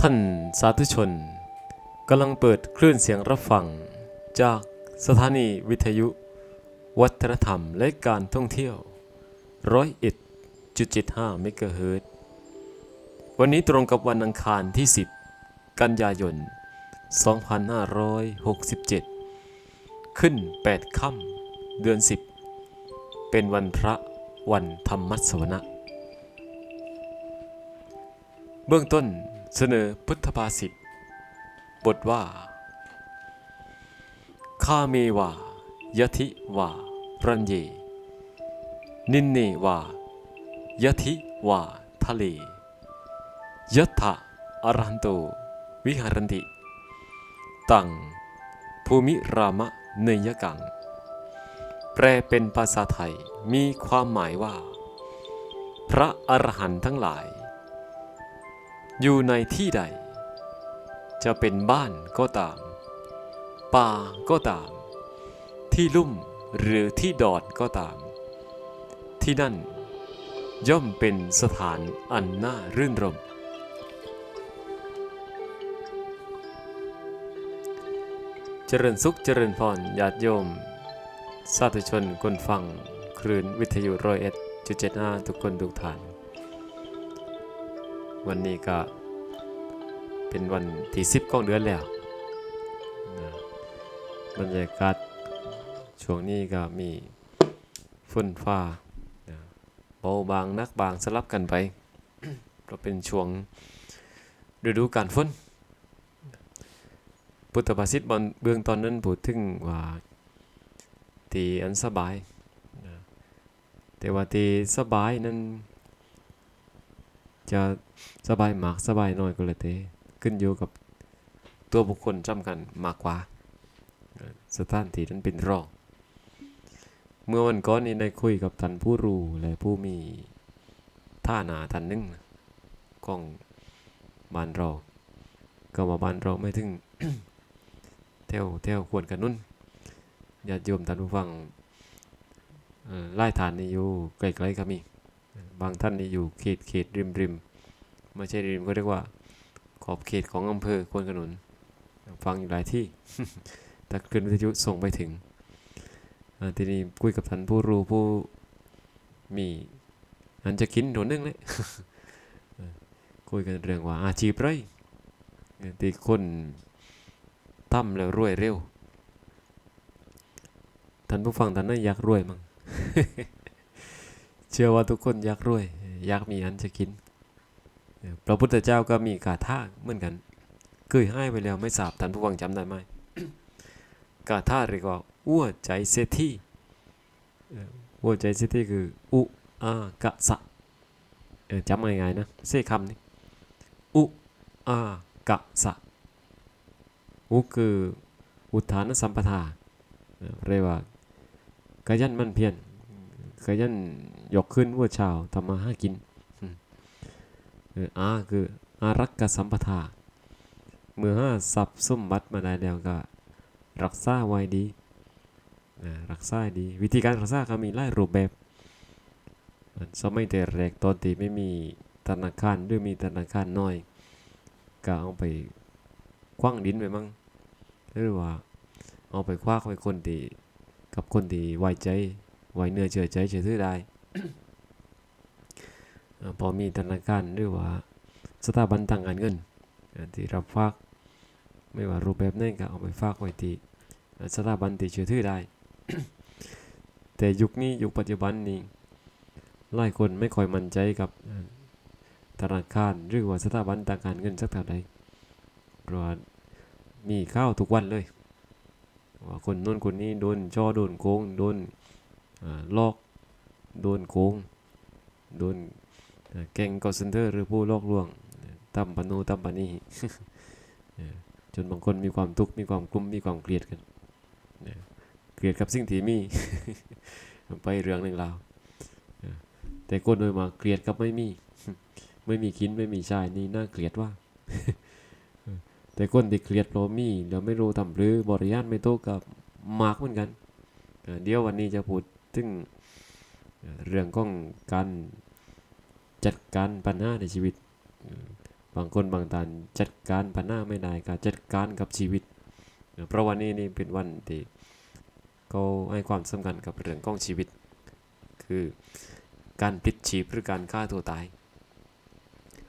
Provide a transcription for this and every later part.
ท่านสาธุชนกำลังเปิดคลื่นเสียงรับฟัง จากสถานีวิทยุ วัฒนธรรมและการท่องเที่ยวร้อยเอ็ดจุดเจ็ดห้าเมกะเฮิรตวันนี้ตรงกับวันอังคารที่ 10 กันยายน 2567 ขึ้น 8 ค่ำเดือน 10 เป็นวันพระวันธรรมมัสวนะ เบื้องต้นเสนอพุทธภาษิตบทว่าข้าเมวายะทิวารัญเย นินเนวายะทิวาทะเลยะถะอรันโต วิหารันติ ตัง ภูมิรามะเนยกัง แปลเป็นภาษาไทยมีความหมายว่า พระอรหันต์ทั้งหลาย อยู่ในที่ใด จะเป็นบ้านก็ตาม ป่าก็ตาม ที่ลุ่มหรือที่ดอนก็ตาม ที่นั่นย่อมเป็นสถานอันน่ารื่นรม เจริญสุขเจริญพรญาติโยม สาธุชนคนฟัง คลื่นวิทยุร้อยเอ็ดจุดเจ็ดห้าทุกคนทุกท่าน วันนี้ก็เป็นวันที่สิบของเดือนแล้วนะบรรยากาศช่วงนี้ก็มีฝนฟ้านะเบาบางนักบางสลับกันไปเพราะเป็นช่วงฤดูการฝนพุทธภาษิตบนเบื้องตอนนั้นพูดถึงว่าตีอันสบายนะแต่ว่าตีสบายนั้น จะสบายมากสบายน้อยก็เลยเตขึ้นอยู่กับตัวบุคคลจำกันมากกว่า สถานที่นั้นเป็นรองเมื่อวันก่อนนี้ได้คุยกับท่านผู้รู้และผู้มีท่าหนาท่านหนึงของบ้านเราก็มาบ้านเราไม่ถึงเที่ยวเที่ยวควรกันนุ่นญาติโยมท่านผู้ฟังไล่ฐานนี่อยู่ไกลๆก็มี บางท่านนี่อยู่เขตเขตริมริม ไม่ใช่ริมก็เรียกว่า ขอบเขตของอำเภอควนขนุน ฟังอยู่หลายที่แต่คืนวิทยุส่งไปถึงทีนี้คุยกับท่านผู้รู้ผู้มีอันจะกินโดนนึงเลยคุยกันเรื่องว่าอาชีพไรเออที่คนทำแล้วรวยเร็ว ท่านผู้ฟังท่านนั้นอยากรวยมั้ง เชื่อว่าทุกคนอยากรวย อยากมีอันจะกิน พระพุทธเจ้าก็มีกาถาเหมือนกัน เคยให้ไปแล้วไม่ทราบท่านผู้ฟังจำได้ไหมกาถาเรียกว่าอ้วใจเศรษฐีเอ่ออ้วใจเศรษฐีคืออุอากะสะเออจำง่ายๆนะเสคำนี้อุอากะสะอุคืออุทานสัมปทาเอ่อเรียกว่าขยันหมันเพียรขยันยกขึ้นวัวเช้าทำมาหากิน อออาคืออารักกสัมปทาเมื่อห้าทรัพย์สมบัติมาได้แล้วก็ รักษาไว้ดีนะรักษาดี วิธีการรักษาก็มีหลายรูปแบบอันสมัยแต่แรกตอนที่ไม่มีธนาคารหรือมีธนาคารน้อยก็เอาไปคว้างดินไปมั่งหรือว่าเอาไปคว้าไว้คนที่กับคนที่ไว้ใจไว้เนื้อเชื่อใจเชื่อถือได้ พอมีธนาคารหรือว่าสถาบันทางการเงินที่รับฝากไม่ว่ารูปแบบไหนก็เอาไปฝากไว้ที่สถาบันที่เชื่อถือได้ แต่ยุคนี้ยุคปัจจุบันนี้หลายคนไม่ค่อยมั่นใจกับธนาคารหรือว่าสถาบันทางการเงินสักเท่าใดเพราะว่ามีข้าวทุกวันเลยว่าคนโน้นคนนี้โดนช่อโดนโกงโดนลอกโดนโกงโดน เอ่อแกงกอเซนเตอร์หรือผู้ลอกลวงตำปะโนูตำปนี่จนบางคนมีความทุกข์มีความกลุ้มมีความเกลียดกันเกลียดกับสิ่งที่มี ไปเรื่องหนึ่งแล้วแต่คนโดยมาเกลียดกับไม่มี ไม่มีกินไม่มีใชายนี่น่าเกลียดว่า แต่คนที่เกลียดเรามีเดี๋ยวไม่รู้ทำหรือบริยานไม่โตกับมาร์กเหมือนกัน เดี๋ยววันนี้จะพูดถึงเอ่อเรื่องของการ จัดการปัญหาในชีวิต บางคนบางท่านจัดการปัญหาไม่ได้ก็จัดการกับชีวิต เพราะวันนี้นี่เป็นวันที่เขาให้ความสำคัญกับเรื่องของชีวิต คือการปลิดชีพหรือการฆ่าตัวตาย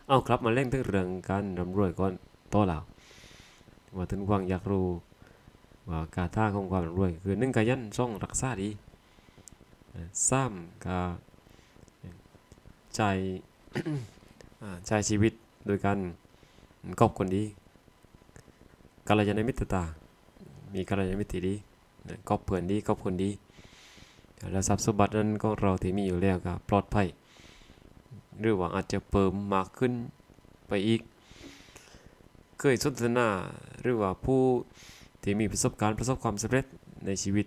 เอาครับมาเล่นถึงเรื่องการร่ำรวยก่อนต่อแล้วว่าถึงกวางอยากรู้ว่ากาท่าของความร่ำรวย คือหนึ่งกายันซ่องรักษาดีเอ่อสามกา ใจอ่าใช้ชีวิตโดยการคบคนดีกัลยาณมิตรตา มีกัลยาณมิตรดีนะคบเพื่อนดีคบคนดีและทรัพย์สมบัตินั้นของเราที่มีอยู่แล้วก็ปลอดภัยหรือว่าอาจจะเพิ่มมากขึ้นไปอีก เคยสนทนาหรือว่าผู้ที่มีประสบการณ์ประสบความสำเร็จในชีวิต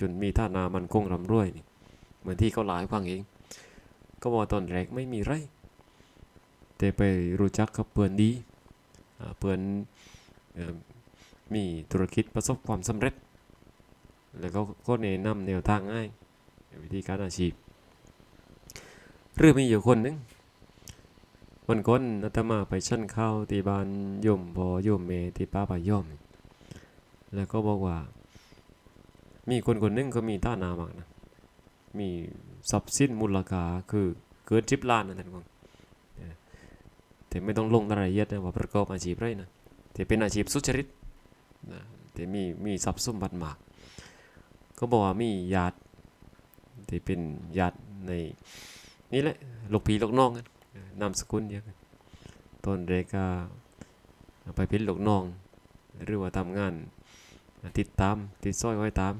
จนมีฐานะมันคงร่ำรวยนี่เหมือนที่เขาหลายฟังเอง ก็บอกตอนแรกไม่มีไรแต่ไปรู้จักกับเพื่อนดีเพื่อนมีธุรกิจประสบความสำเร็จ แล้วก็ก็แนะนำแนวทางง่ายวิธีการอาชีพเรื่องมีอยู่คนหนึงวันก่อนอาตมาไปชั่นข้าวที่บ้านโยมพอโยมเมที่ป้าปายอมแล้วก็บอกว่า มีคนคนหนึงก็มีท่านามากนะ มี ทรัพย์สินมูลค่าคือเกินสิบล้านนะท่านผู้ชมเออแต่ไม่ต้องลงรายละเอียดนะว่าประกอบอาชีพไรนะแต่เป็นอาชีพสุจริตนะแต่มีมีทรัพย์สมบัติมาก ก็บอกว่ามีญาติที่เป็นญาติในนี่แหละลูกพี่ลูกน้องกันนามสกุลเดียวกันตอนเด็กก็ไปเป็นลูกน้อง หรือว่าทำงาน ติดตาม ติดสร้อยไว้ตาม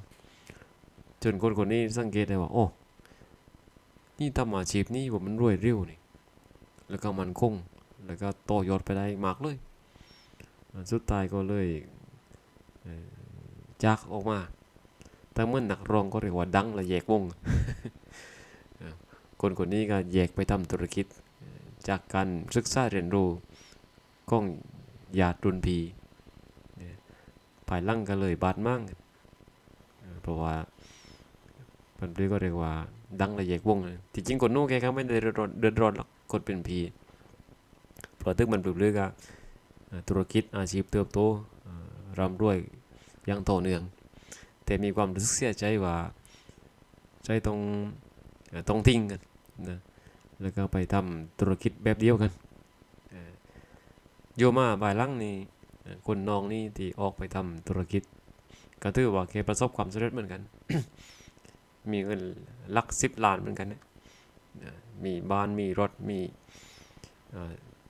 จนคนคนนี้สังเกตได้ว่า โอ้ นี่ทำอาชีพนี้ว่ามันรวยเร็วนี่แล้วก็มันคง แล้วก็ต่อยอดไปได้มากเลย สุดท้ายก็เลยจากออกมา แต่เมื่อนักร้องก็เรียกว่าดังและแยกวง คนคนนี้ก็แยกไปทำธุรกิจ จากการศึกษาเรียนรู้ของญาติรุ่นพีภายหลังก็เลยบาดมั่งเออเพราะว่ามันเรียกก็เรียกว่า ดังและแยกวงเลยที่จริงคนนู้นแกก็ไม่ได้เดือดร้อนเดือดร้อนหรอกคนเป็นพีเพราะถึงมันปลือกอะเอ่อธุรกิจอาชีพเติบโตร่ำรวยอยังต่อเนื่อง แต่มีความรู้สึกเสียใจว่าใจต้องต้องทิ้งกันนะแล้วก็ไปทำธุรกิจแบบเดียวกันโยมาบายลังนี่คนน้องนี่ที่ออกไปทำธุรกิจ ก็ถือว่าแกประสบความสำเร็จเหมือนกัน มีเงินลักสิบล้านเหมือนกันนะเอ่อมีบ้านมีรถมี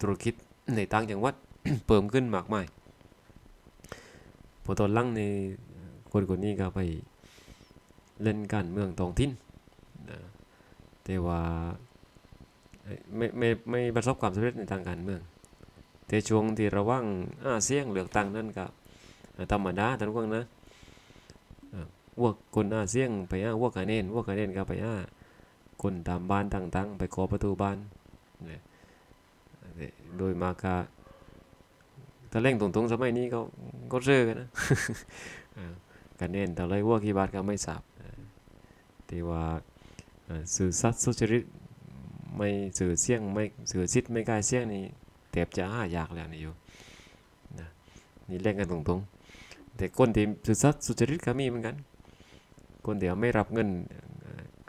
ธุรกิจในต่างจังหวัดเพิ่มขึ้นมากมายพอตอนลังในคนคนนี้ก็ไปเล่นการเมืองท้องถิ่นนะแต่ว่าไม่ไม่ไม่ประสบความสำเร็จในทางการเมือง แต่ช่วงที่ระว่างอาเซียงเลือกตั้งนั่นก็ธรรมดาท่านผู้ฟังนะ วกคนอาเซียงไปอ้าวกคะแนนวกคะแนนก็ไปอ้าคนตามบ้านต่างๆ ไปขอประตูบ้านนะโดยมากก็ถ้าเร่งตรงๆสมัยนี้ก็ก็เจอกันนะคะแนนเท่าไรว่ากี่บาทก็ไม่ทราบแต่ว่าสื่อสัตย์สุจริตไม่สื่อเสี่ยงไม่สื่อสิทธิ์ไม่กล้าเสี่ยงนี่แทบจะหายากแล้วนี่อยู่นะนี่เล่นกันตรงๆ แต่คนที่สื่อสัตย์สุจริตก็มีเหมือนกัน คนที่ไม่รับเงิน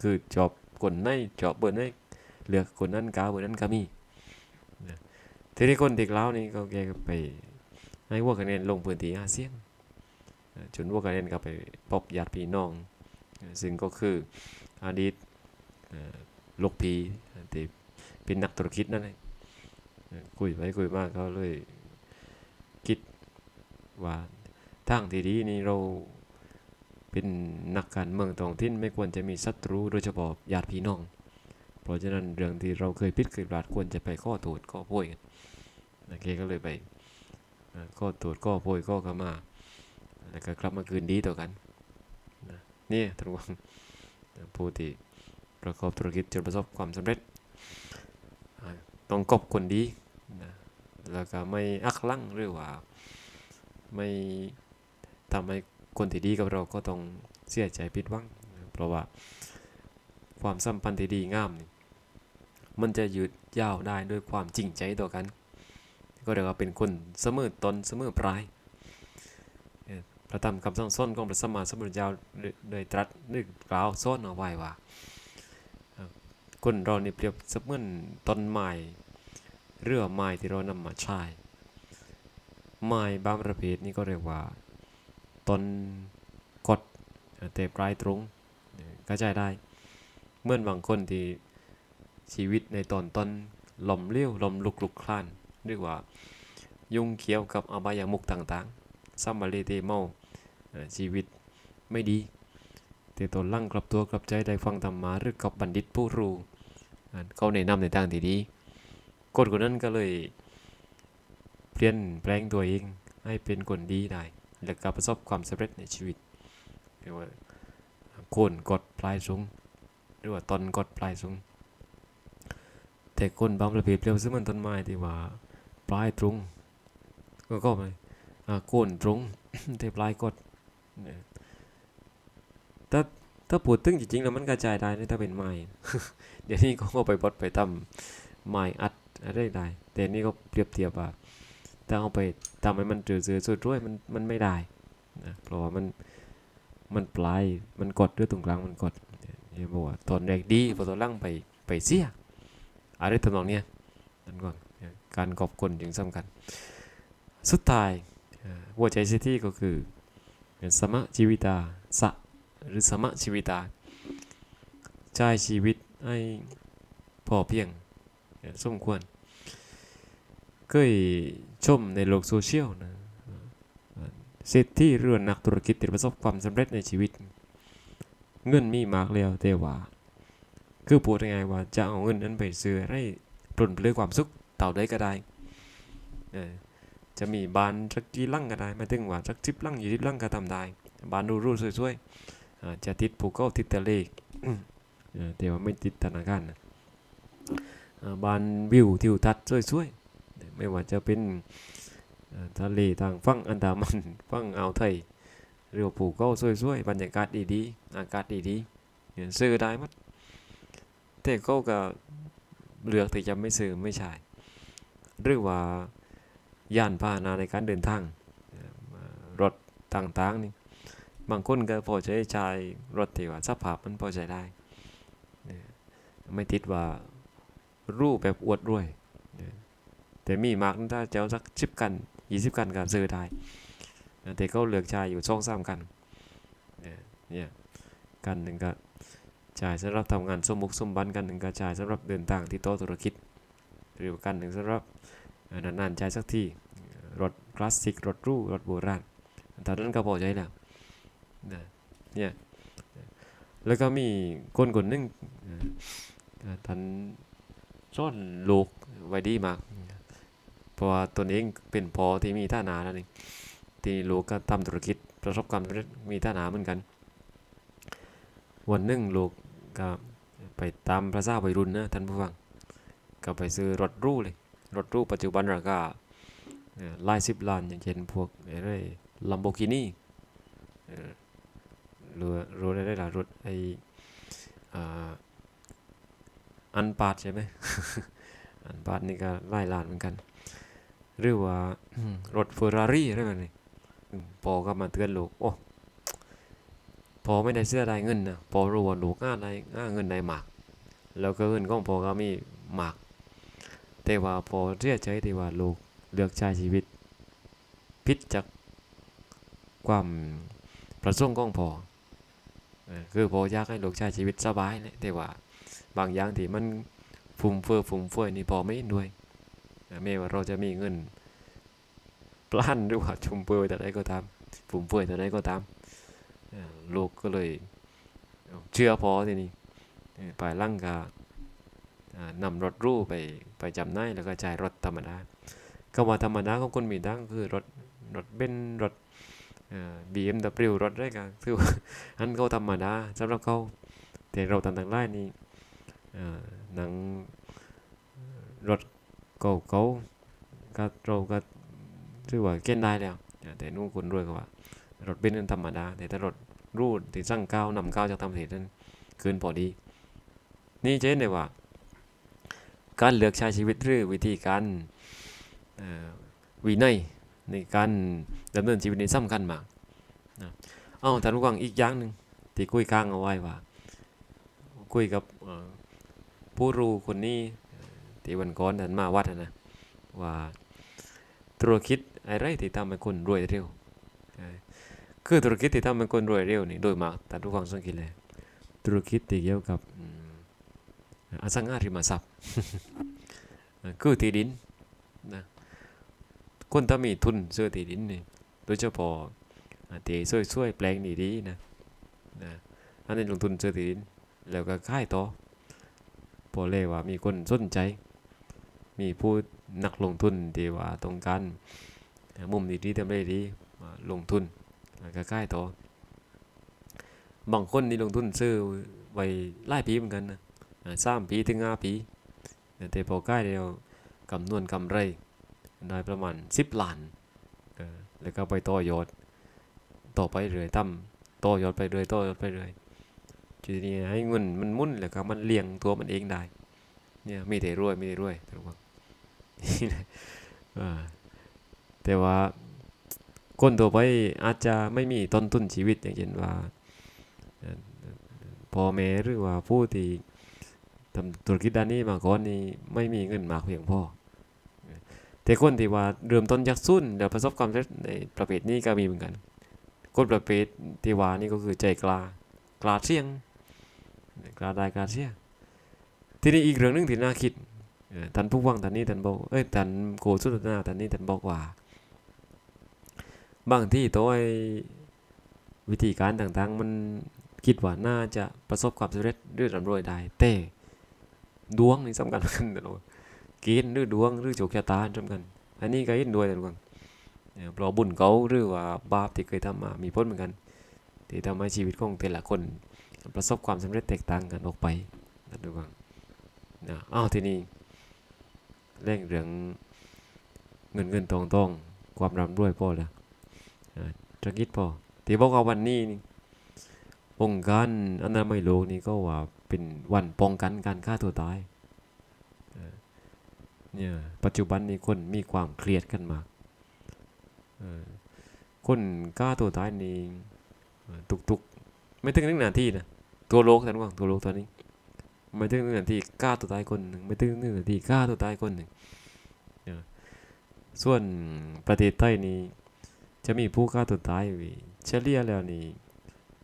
คือจอบคนไหนจอบเบอร์ไหนเลือคนนั้นกาเบอร์นั้นก็มีทีนี้คนที่กล่านี่ก็แกก็ไปให้ว่าคะแนนลงพื้นที่อาเซียนจนวัวกันเล่นก็ไปพบญาติพี่น้อง ซึ่งก็คืออดีตลูกพีที่เป็นนักธุรกิจนั่นเองคุยไปคุยมาก็เลยคิดว่าทางที่ดีนี่เรา เป็นนักการเมืองท้องถิ่นไม่ควรจะมีศัตรูโดยเฉพาะญาติพี่น้อง เพราะฉะนั้นเรื่องที่เราเคยพิดเคยพลาดควรจะไปข้อโทษข้อโพยกันนะเคก็เลยไปข้อโทษข้อโพยข้อขมา แล้วก็กลับมาคืนดีต่อกันนะนี่ท่านผู้ฟังผู้ที่ประกอบธุรกิจจนประสบความสำเร็จ ต้องกบคนดีนะแล้วก็ไม่อักลั่งหรือว่าไม่ทำให้ คนที่ดีกับเราก็ต้องเสียใจผิดหวังเพราะว่าความสัมพันธ์ที่ดีงามนี่มันจะยืดยาวได้ด้วยความจริงใจต่อกัน ก็เรียกว่าเป็นคนเสมอตนเสมอปลายเอ่อพระธรรมคำสั่งสอนของพระสัมมาสัมพุทธเจ้าได้ได้ตรัสได้กล่าวสอนเอาไว้ว่าคนเรานี่เปรียบเสมือนต้นไม้เรือไม้ที่เรานำมาใช้ไม้บางประเภทนี่ก็เรียกว่า ต้นกดเอ่อแต่ปลายตรงเอ่อเข้าใจได้ เมื่อนบางคนที่ชีวิตในตอนต้นหล่มเลี้ยวหล่มลุกลุกคลานเรียกว่ายุ่งเกี่ยวกับอบายามุกต่างๆซัมมาเลเตเมาชีวิตไม่ดี แต่ตนลั่งกลับตัวกลับใจได้ฟังธรรมาหรือกับบัณฑิตผู้รู้เขาแนะนำในทางที่ดีคนคนนั้นก็เลยเปลี่ยนแปลงตัวเองให้เป็นคนดีได้ และก็ประสบความสำเร็จในชีวิตเรียกว่าโคนกดปลายสูงหรือว่าตอนกดปลายสูงแต่คนบางประเภทเปรียบเสมือนต้นไม้ที่ว่าปลายตรงก็ก็ไม่โคนตรงแต่ปลายกดเนี่ยถ้าถ้าพูดถึงจริงๆแล้วมันกระจายได้นถ้าเป็นไม้เดี๋ยวนี้ก็เอาไปบดไปทำไม้อัดอะไรได้แต่นี่ก็เปรียบเทียบว่า ถ้าเอาไปทำให้มันจืดๆสุดด้วยมันมันไม่ได้นะเพราะว่ามันมันปลายมันกดด้วยตรงกลางมันกดเนี่ยบอกว่าตอนแรกดีพอตอนล่างไปไปเสียอะไรทำนองเนี้ยนั่นก่อนการขอบคุณจึงสำคัญ สุดท้ายหัวใจสิทธิก็คือสมะชีวิตาสะหรือสมะชีวิตาใช้ชีวิตให้พอเพียงสมควร เคยชมในโลกโซเชียลนะเศรษฐีเรือนักธุรกิจที่ประสบความสำเร็จในชีวิต เงินมีมากแล้วแต่ว่าคือพูดง่ายว่าจะเอาเงินนั้นไปซื้อให้ปลนเปลือยความสุขเต่าได้ก็ได้จะมีบ้านสักกี่ลังก็ได้ไม่ถึงว่าสักสิบลังยี่สิบลังก็ทำได้บ้านรูๆสวยๆจะติดภูเขาติดทะเลอืมเออแต่ว่าไม่ติดธนาคารนะบ้านวิวทิวทัศน์สวยๆ ไม่ว่าจะเป็นทะเลทางฝั่งอันดามันฝั่งอ่าวไทยหรือว่าภูเขาสวยๆบรรยากาศดีๆอากาศดีๆเนี่ยซื้อได้หมดแต่เขาก็เลือกที่จะไม่ซื้อไม่ใช่หรือว่ายานพาหนะในการเดินทางรถต่างๆนี่บางคนก็พอใช้ใช้รถที่ว่าสภาพมันพอใช้ได้เอ่อไม่ติดว่ารูปแบบอวดรวย แต่มีมากถ้าเจะเอาสักสิบกันยี่สิบกันก็ซื้อได้แต่เขาเลือกใช้อยู่สองสามกันเนี่ยกันหนึ่งก็จ่ายสำหรับทำงานสมมุกสมบันกันหนึ่งก็จ่ายสำหรับเดินทางที่โต๊ะธุรกิจหรือกันหนึ่งสำหรับเอ่อนานๆจ่ายสักที่รถคลาสสิกรถรูรถโบราณตอนนั้นก็พอใจแล้วเนี่ยแล้วก็มีคนคนนึงท่านซ่อนลูกไว้ดีมาก เพราะว่าตนเองเป็นพอที่มีท่านาแล้วนี่ที่ลูกก็ทำธุรกิจประสบความสำเร็จมีท่านาเหมือนกัน วันหนึ่งลูกก็ไปตามภาษาวัยรุ่นนะท่านผู้ฟัง ก็ไปซื้อรถรูเลย รถรูปัจจุบันราคาเอ่อหลายสิบล้านอย่างเช่นพวกอะไรลัมโบกินี่หรือรถอะไรล่ะรถไออันปาดใช่ไหมอันปาดนี่ก็หลายล้านเหมือนกัน หรือว่ารถเฟอร์รารี่อะไรแบบนี้อืมพอก็มาเตือนลูกโอ้พอไม่ได้เสื้อได้เงินนะพอรู้ว่าลูกอ้าได้อ้าเงินได้หมากแล้วก็เงินของพอก็มีหมากแต่ว่าพอเสียใจที่ว่าลูกเลือกใช้ชีวิตพิษจากความประสงค์ของพอเออคือพออยากให้ลูกใช้ชีวิตสบายเลยแต่ว่าบางอย่างที่มันฟุ่มเฟือยฟุ่มเฟือยนี่พอไม่เห็นด้วย เออไม่ว่าเราจะมีเงินปล้านหรือว่าชุมเฟือยแต่ใดก็ตามฟุ่มเฟือยแต่ใดก็ตามเอ่อลูกก็เลยเชื่อพอทีนี้เอ่อไปลั่งกาอ่านำรถรูไปไปจำหน่ายแล้วก็จ่ายรถธรรมดาก็ว่าธรรมดาของคนมีตังคือรถรถเบนรถบีเอ็มดับลิวรถอะไรกันคืออันเขาธรรมดาสำหรับเขาแต่เราต่างต่างไล่นี่หนังรถ เก่าเก่าก็เราก็ถือว่าเก้นได้แล้วแต่นู่นคนรวยก็ว่ารถเบนซ์นั้นธรรมดา แต่ถ้ารถรูดที่สั่งก้าวนำก้าวจากต่างประเทศนั้นคืนพอดี นี่เห็นได้ว่า การเลือกใช้ชีวิตหรือวิธีการวินัยในการดำเนินชีวิตนี่สำคัญมากนะเอ้าท่านผู้ฟังอีกอย่างหนึ่งที่คุยค้างเอาไว้ว่า คุยกับผู้รู้คนนี้ ที่วันก่อนท่านมาวัดนะว่าธุรกิจอะไรที่ทำให้คนรวยเร็วคือธุรกิจที่ทำให้คนรวยเร็วนี่โดยมากท่านผู้ฟังสังเกตเลยธุรกิจที่เกี่ยวกับอสังหาริมทรัพย์คือที่ดินนะคนถ้ามีทุนซื้อที่ดินนี่โดยเฉพาะอ่าที่ช่วยๆแปลงดีๆนะนะอันนี้ลงทุนซื้อที่ดินแล้วก็ขายต่อพอเลยว่ามีคนสนใจ มีผู้นักลงทุนที่ว่าต้องการมุมดีๆทำได้ดีลงทุนแล้วก็ขายต่อบางคนนี่ลงทุนซื้อไว้หลายปีเหมือนกันนะสามปีถึงห้าปีแต่พอใกล้เดียวกำนวนกำไรได้ประมาณสิบล้านแล้วก็ไปต่อยอดต่อไปเรื่อยตั้มต่อยอดไปเรื่อยต่อยอดไปเรื่อยทีนี้ให้เงินมันมุ่นแล้วก็มันเลี้ยงตัวมันเองได้เนี่ยมีแต่รวยมีแต่รวยทุกคน แต่ว่าคนตัวไปอาจจะไม่มีต้นทุนชีวิตอย่างเช่นว่าพ่อแม่หรือว่าผู้ที่ทำธุรกิจด้านนี้มาก่อนนี่ไม่มีเงินมากเพียงพอแต่คนที่ว่าเริ่มต้นจากศูนย์แล้วประสบความสำเร็จในประเภทนี้ก็มีเหมือนกันคนประเภทที่ว่านี่ก็คือใจกล้ากล้าเสี่ยงกล้าได้กล้าเสี่ยงทีนี้อีกเรื่องหนึงที่น่าคิด ท่านผู้ฟังท่านนี้ท่านบอกเอ้ยท่านโกสุตนาท่านนี้ท่านบอกว่า บางที่ตัวไอ้วิธีการต่างๆ มันคิดว่าน่าจะประสบความสำเร็จหรือร่ำรวยได้แต่ดวงนี่สำคัญกันตลอดเกณฑ์หรือดวงหรือโชคชะตาสำคัญอันนี้ก็เห็นด้วยตลอดเนี่ยเพราะบุญเขาหรือว่าบาปที่เคยทำมามีผลเหมือนกัน ที่ทำให้ชีวิตของแต่ละคน ประสบความสำเร็จแตกต่างกันออกไปนะทุกคนนะอ้าวทีนี้ เร่งเรื่องเงินเงินทองทองความร่ำรวยพอแล้วอ่าตะกิดพอที่บอกว่าวันนี้นี่องค์การอนามัยโลกนี่ก็ว่าเป็นวันป้องกันการฆ่าตัวตายเนี่ยปัจจุบันนี้คนมีความเครียดกันมากคนฆ่าตัวตายนี่เอ่อทุกๆ ไม่ถึงหนึ่งนาทีนะตัวโลกท่านว่าตัวโลกตอนนี้ ไม่ถึงหนึ่งนาทีฆ่าตัวตายคนหนึ่งไม่ถึงหนึ่งนาทีฆ่าตัวตายคนหนึ่งส่วนประเทศไทยนี่จะมีผู้ฆ่าตัวตายเฉลี่ยแล้วนี่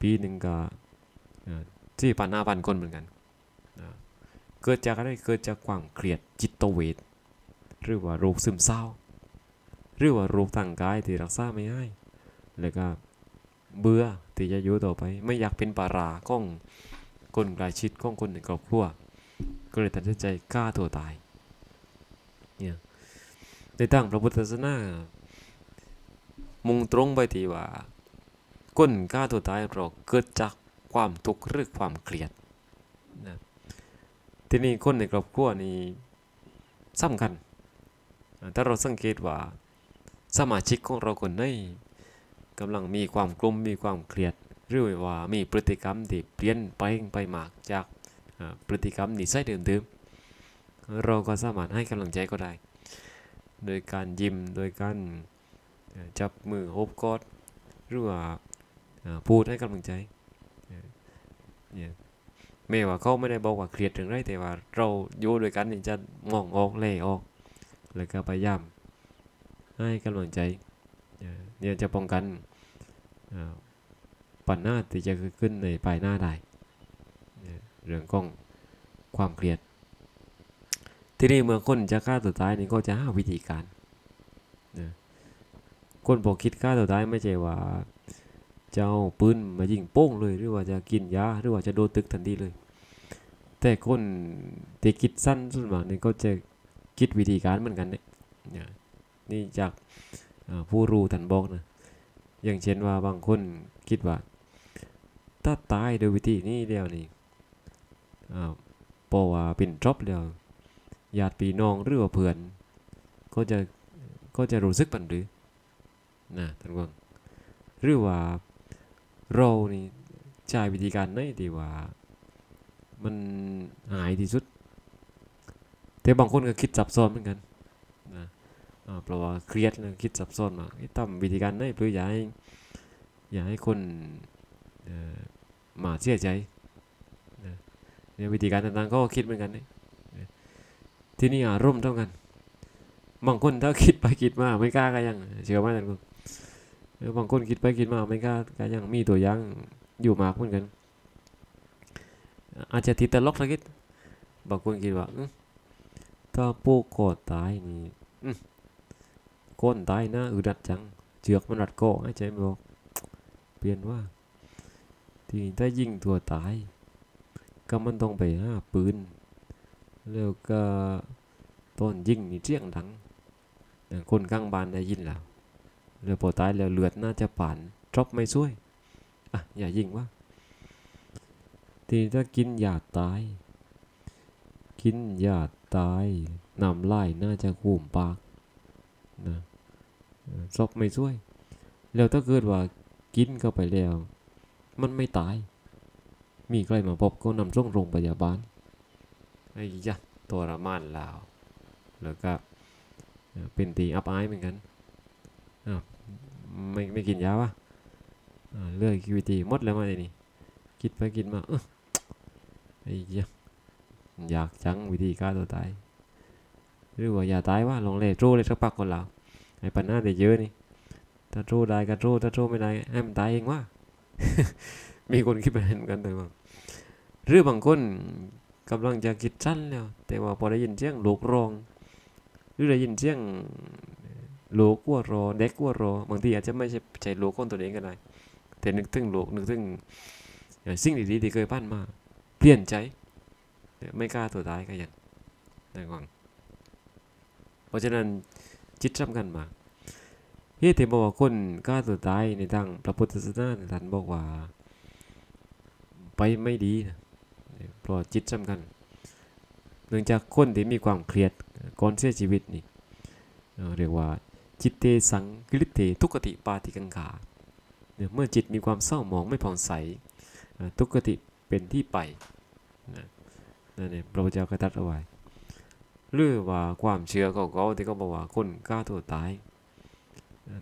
ปีหนึ่งก็ที่พันห้าพันคนเหมือนกันนะเกิดจากอะไรเกิดจากความเครียดจิตเวทหรือว่าโรคซึมเศร้า หรือว่าโรคทางกายที่รักษาไม่ได้แล้วก็เบื่อที่จะอยู่ต่อไป ไม่อยากเป็นปาราของ คนใกล้ชิดของคนในครอบครัวก็เลยตัดสินใจฆ่าตัวตายเนี่ยในทางพระพุทธศาสนามุ่งตรงไปที่ว่าคนฆ่าตัวตายเราเกิดจากความทุกข์หรือความเครียดนะทีนี้คนในครอบครัวนี่สำคัญ ถ้าเราสังเกตว่าสมาชิกของเราคนไหนกำลังมีความกลุ้มมีความเครียด หรือว่ามีพฤติกรรมที่เปลี่ยนไปไปมากจากพฤติกรรมนิสัยเดิมๆเราก็สามารถให้กำลังใจก็ได้ โดยการยิ้มโดยการจับมือโอบกอดหรือว่าพูดให้กำลังใจเนี่ยแม้ว่าเขาไม่ได้บอกว่าเครียดถึงไรแต่ว่าเราอยู่ด้วยกันนี่จะมองออกเล่ออกแล้วก็พยายามให้กำลังใจเนี่ยจะป้องกัน ปัญหาที่จะเกิดขึ้นในภายหน้าได้เรื่องของความเครียด ที่นี้เมื่อคนจะฆ่าตัวตายนี่ก็จะหาวิธีการนะคนบอกคิดฆ่าตัวตายไม่ใช่ว่าจะเอาปืนมายิงโป้งเลย หรือว่าจะกินยาหรือว่าจะโดนตึกทันทีเลย แต่คนที่คิดสั้นส่วนมากนี่ก็จะคิดวิธีการเหมือนกันเนี่ยนี่จากผู้รู้ท่านบอกนะอย่างเช่นว่าบางคนคิดว่า ถ้าตายโดยวิธีนี้แล้วนี่อ่าเพราะว่าเป็นจอบแล้วญาติพี่น้องหรือว่าเพื่อนก็จะก็จะรู้สึกปันหรือนะท่านว่าหรือว่าเรานี่ใช้วิธีการไหนที่ว่า มันหายที่สุด แต่บางคนก็คิดซับซ้อนเหมือนกันนะเพราะว่าเครียดแล้วคิดซับซ้อนมากเอ๊ะทำวิธีการไหนเพื่ออย่าให้อย่าให้คน เอ่อมาเสียใจนะเนี่ยวิธีการต่างๆก็คิดเหมือนกันนี่ที่นี้อารมณ์เท่ากันบางคนถ้าคิดไปคิดมาไม่กล้าก็ยังเชื่อไหมท่านผู้เออบางคนคิดไปคิดมาไม่กล้าก็ยังมีตัวอย่างอยู่มากเหมือนกัน อาจจะติดตลกสักนิดบางคนคิดว่าถ้าปูกคอตายนี่ก้นตายนะอึดัดจังเจือกมันรัดคอให้ใจไม่ออกเปลี่ยนว่า ทีนี้ถ้ายิงตัวตาย ก็มันต้องไปหาปืน แล้วก็ตอนยิงนี่เสียงดังคนข้างบ้านได้ยินแล้วแล้วพอตายแล้วเลือดน่าจะป่านจบไม่ช่วยอะอย่ายิงว่าทีนี้ถ้ากินยาตาย กินยาตายน้ำลายน่าจะคูมปากนะเอ่อซบไม่ช่วย แล้วถ้าเกิดว่ากินเข้าไปแล้ว มันไม่ตาย มีใครมาพบก็นำส่งโรงพยาบาลไอ้ยะตัวระมานลาว แล้วก็เป็นตีอับอายเหมือนกันอ้าวไม่ไม่กินยาวะอ่าเลือกวิธีมดแล้วมาเลยนี่คิดไปคิดมาเออไอ้ยะอยากจังวิธีฆ่าตัวตายหรือว่าอย่าตายว่าลองเล่โจ้เลยสักพักคนเราไอ้ปัญหาได้เยอะนี่ถ้าโจ้ได้ก็โจ้ถ้าโจ้ไม่ได้ให้มันตายเองว่า มีคนคิดแบบนั้นกันแต่ว่าหรือบางคนกำลังจะคิดสั้นแล้ว แต่ว่าพอได้ยินเสียงลูกร้อง หรือได้ยินเสียงลูกกัวรอเด็กกัวรอบางทีอาจจะไม่ใช่ใช่ลูกคนตัวเองก็ได้แต่นึกถึงลูกนึกถึงเอ่อสิ่งดีๆที่เคยผ่านมา เปลี่ยนใจไม่กล้าตัวตายก็ยังนะครับเพราะฉะนั้นจิตสำคัญมาก เหตุที่บอกว่าคนกล้าตัวตายในทางพระพุทธศาสนาท่านบอกว่า ไปไม่ดีนะเพราะจิตสำคัญเนื่องจากคนที่มีความเครียดก่อนเสียชีวิตนี่เรียกว่าจิตเตสังกิริเตทุกติปาติกังขาเนี่ยเมื่อจิตมีความเศร้าหมองไม่ผ่องใสทุกติเป็นที่ไปนั่นเองพระพุทธเจ้าก็ตรัดเอาไว้หรือว่าความเชื่อของเขาที่เขาบอกว่าคนฆ่าตัวตาย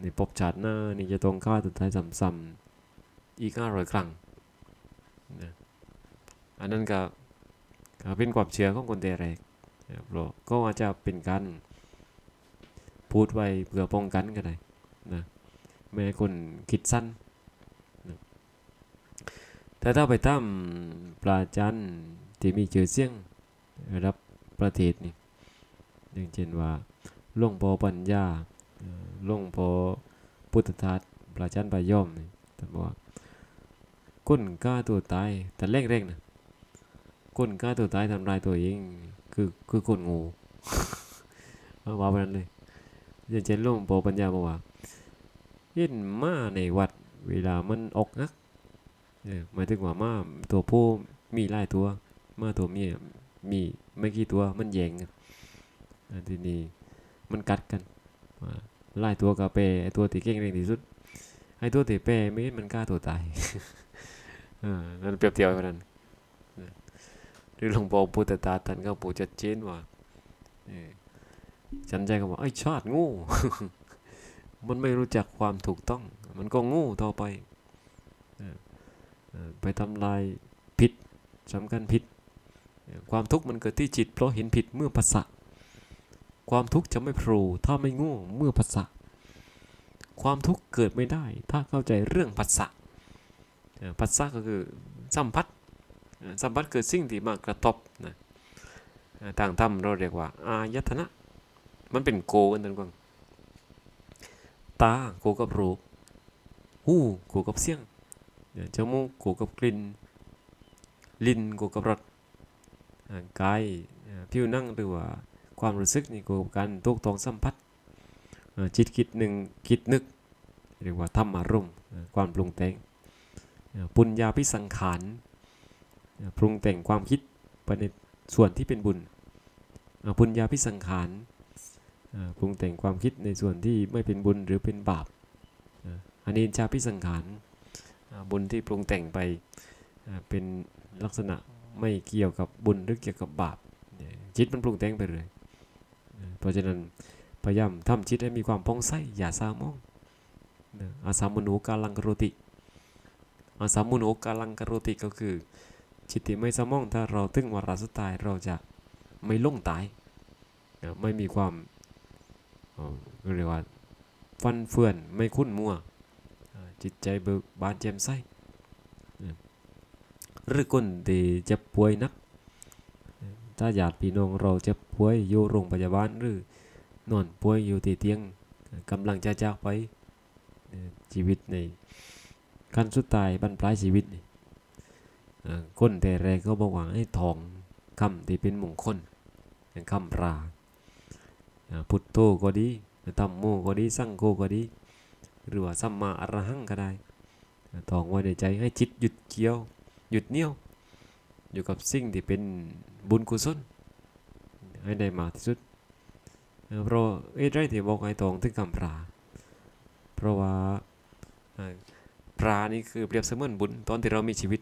นภพชาติหน้านี่จะต้องฆ่าตัวตายซ้ำๆอีกห้าร้อยครั้งนะอันนั้นก็ก็เป็นความเชื่อของคนแต่แรกนะเพราะก็อาจจะเป็นการพูดไว้เพื่อป้องกันก็ได้นะไม่ให้คนคิดสั้นนะแต่ถ้าไปตั้มปลาจันที่มีชื่อเสียงระดับประเทศนี่อย่างเช่นว่าหลวงพ่อปัญญา ลวงพ่อพุทธทาสพระจันทร์ปายอมนี่แต่านบอกว่าก้นกล้าตัวตายแต่แรกๆนะก้นกล้าตัวตายทำลายตัวเองคือคือคนงูเอาว่าไปนั้นเลยอย่างเช่นหลวงพ่อปัญญาบอกว่าเห็นมาในวัดเวลามันออกนักเออหมายถึงว่ามาตัวผู้มีหลายตัว มาตัวเมียมีไม่กี่ตัวมันแย่งกันทีนี้มันกัดกัน ไล่ตัวกาเปไอตัวที่เก่งเร่งที่สุดไอตัวที่เปไม่มันกล้าตัวตายอ่านั่นเปรียบเทียบกันนั้นหรือหลวงพ่อพุทธตาท่านก็ปูดชัดเจนว่าฉันใจก็บอกไอ้ชาติงูมันไม่รู้จักความถูกต้อง มันก็งูต่อไป ไปทำลายผิดสำคัญผิด ความทุกข์มันเกิดที่จิต เพราะเห็นผิดเมื่อภาษะ ความทุกข์จะไม่โผล่ถ้าไม่โง่เมื่อภาษะความทุกข์เกิดไม่ได้ ถ้าเข้าใจเรื่องภาษะภาษะก็คือสัมผัสสัมผัสเกิดสิ่งที่มากระทบนะทางธรรมเราเรียกว่าอายตนะ มันเป็นโกกันนั่นกวางตาโกกับรูปหูโกกับเสียงจมูกโกกับกลิ่น ลิ้นโกกับรสกายผิวหนังหรือว่า ความรู้สึกนี่กูกับการตุกตองสัมผัสจิตคิดหนึ่งคิดนึก เรียกว่าธรรมารมณ์อ่าความปรุงแต่งปุญญาพิสังขารปรุงแต่งความคิดไปในส่วนที่เป็นบุญปุญญาพิสังขารปรุงแต่งความคิดในส่วนที่ไม่เป็นบุญหรือเป็นบาปอันนี้ชาพิสังขารบุญที่ปรุงแต่งไปเป็นลักษณะไม่เกี่ยวกับบุญหรือเกี่ยวกับบาปจิตมันปรุงแต่งไปเลย ราะฉะนั้นพยายามทำจิตให้มีความผ่องใสอย่าเศร้ามองนะอาสามุโนกาลังกโรติอาสามุโนกาลังกโรติก็คือจิตที่ไม่เศร้ามองถ้าเราถึงวาระสุดท้ายเราจะไม่ล่งตายนะไม่มีความเรียกว่าฟันเฟือนไม่คุ้นมัว จิตใจเบิกบานแจ่มใสหรือคนที่จ็บป่วยนัก ถ้าญาติพี่น้องเราเจ็บป่วยอยู่โรงพยาบาลหรือนอนป่วยอยู่ที่เตียงกำลังจะจากไปชีวิตในขั้นสุดท้ายบรรปลายชีวิตนี่เอ่อคนแต่แรกก็บอกว่าให้ทองคำที่เป็นมงคลอย่างคำปราพุทโธก็ดีธรรมโมก็ดีสังโฆก็ดี หรือว่าสัมมาอรหังก็ได้เอ่อทองไว้ในใจให้จิตหยุดเกี่ยว หยุดเนี่ยว อยู่กับสิ่งที่เป็นบุญกุศลให้ได้มากที่สุดเพราะเอ็ดไรที่บอกให้ตรงถึงคำปลาเพราะว่าปลานี่คือเปรียบเสมือนบุญตอนที่เรามีชีวิต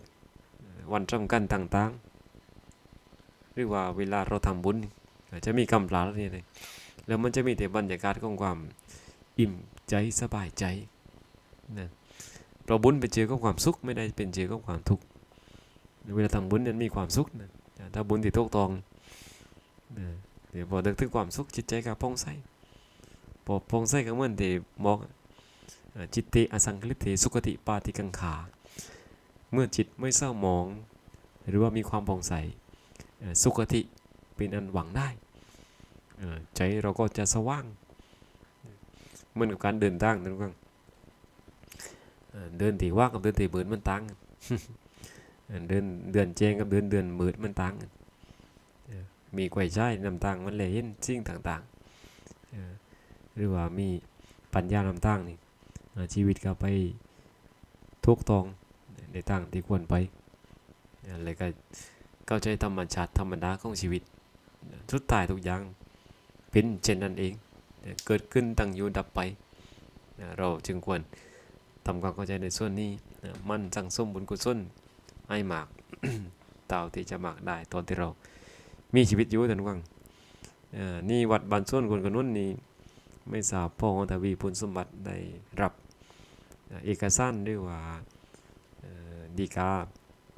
วันสำคัญต่างๆ หรือว่าเวลาเราทำบุญจะมีคำปลาแล้วนี่เลยแล้วมันจะมีแต่บรรยากาศของความอิ่มใจสบายใจนะเราบุญเป็นเจอของความสุขไม่ได้เป็นเจอของความทุกข์ เวลาทำบุญนั้นมีความสุขนะถ้าบุญที่ถูกต้องนะเดี๋ยวพอนึกถึงความสุขจิตใจก็ผ่องใสพอผ่องใสก็เหมือนที่บอกจิตติอสังคลิเตสุขติปาติกังขา เมื่อจิตไม่เศร้าหมอง หรือว่ามีความผ่องใสสุขติเป็นอันหวังได้ใจเราก็จะสว่างเหมือนกับการเดินทางนั่นก็เดินที่ว่างกับเดินที่เบิดมันต่างกัน เดือนเดือนแจ้งกับเดือนเดือนมืดมันต่างกันเออมีกวใช้น้ำต่างมันเลยเห็นสิ่งต่างๆหรือว่ามีปัญญาน้ำต่างนี่ชีวิตก็ไปทุกตองในต่างที่ควรไปอะไรก็เข้าใจธรรมชาติธรรมดาของชีวิตทุดตายทุกอย่างเป็นเช่นนั้นเอง เกิดขึ้นตั้งอยู่ดับไป เราจึงควรทำความเข้าใจในส่วนนี้ มันสั่งสมบุญกุศล ให้หมากเต่าที่จะหมากได้ตอนที่เรา มีชีวิตอยู่ท่านวังนี่วัดบ้านส่วนคนกนนุ่นนี่ไม่ทราบพ่อของทวีพุนสมบัติได้รับเอกสารหรือว่าดีกา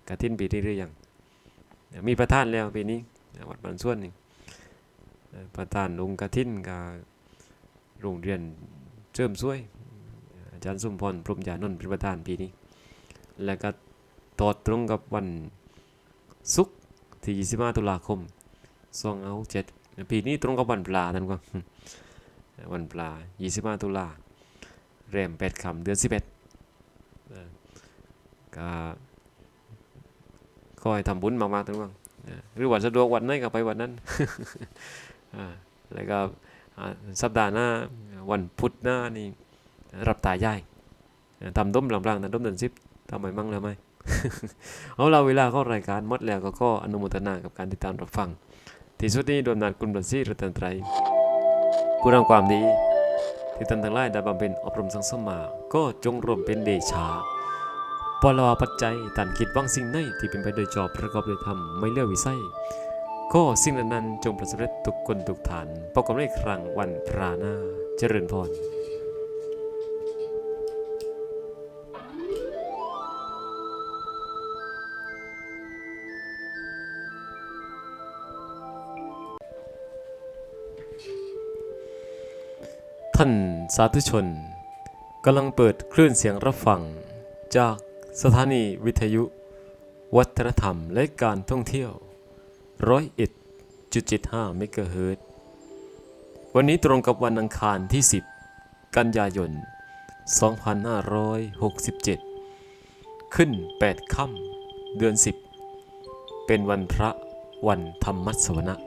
กระทิ้นปีนี้หรือยังมีประธานแล้วปีนี้วัดบ้านส่วนนี่ประธานองกระทิ้นกับโรงเรียนเชื่อมช่วยอาจารย์สมพรพรมยานนท์เป็นประธานปีนี้ แล้วก็ ตอดตรงกับวันศุกร์ที่ 25 ตุลาคม2567ปีนี้ตรงกับวันปลาท่านก็วันปลา 25 ตุลาแรม8คำเดือน 11เอ่อก็ขอให้ทำบุญมากๆท่านว่าหรือวันสะดวกวันไหนก็ไปวันนั้นแล้วก็สัปดาห์หน้าวันพุธหน้านี่รับตายายทำด้มลำลางนะด้มเดือนสิบทำไมมั่งแล้วไหม เอาเราเวลาเข้ารายการหมดแล้วก็ขออนุโมทนากับการติดตามรับฟัง ที่สุดนี้โดยนัดคุณบัญชีรัตนตรัยคุณงความดีที่ท่านทั้งหลายได้บำเพ็ญอบรมสังสมา ก็จงรวมเป็นเดชาปลวปัจจัยตันคิดหวังสิ่งใดที่เป็นไปโดยจอบประกอบด้วยธรรมไม่เลี้ยววิสัยก็สิ่งนั้นจงประสบเร็จทุกคนทุกฐานพบกันในครั้งวันพราหนาเจริญพร ท่านสาธุชนกำลังเปิดคลื่นเสียงรับฟัง จากสถานีวิทยุ วัฒนธรรมและการท่องเที่ยวร้อยเอ็ดจุดเจ็ดห้าเมกะเฮิรตวันนี้ตรงกับวันอังคารที่ 10 กันยายน 2567 ขึ้น 8 ค่ำเดือน 10 เป็นวันพระวันธรรมมัสวนะ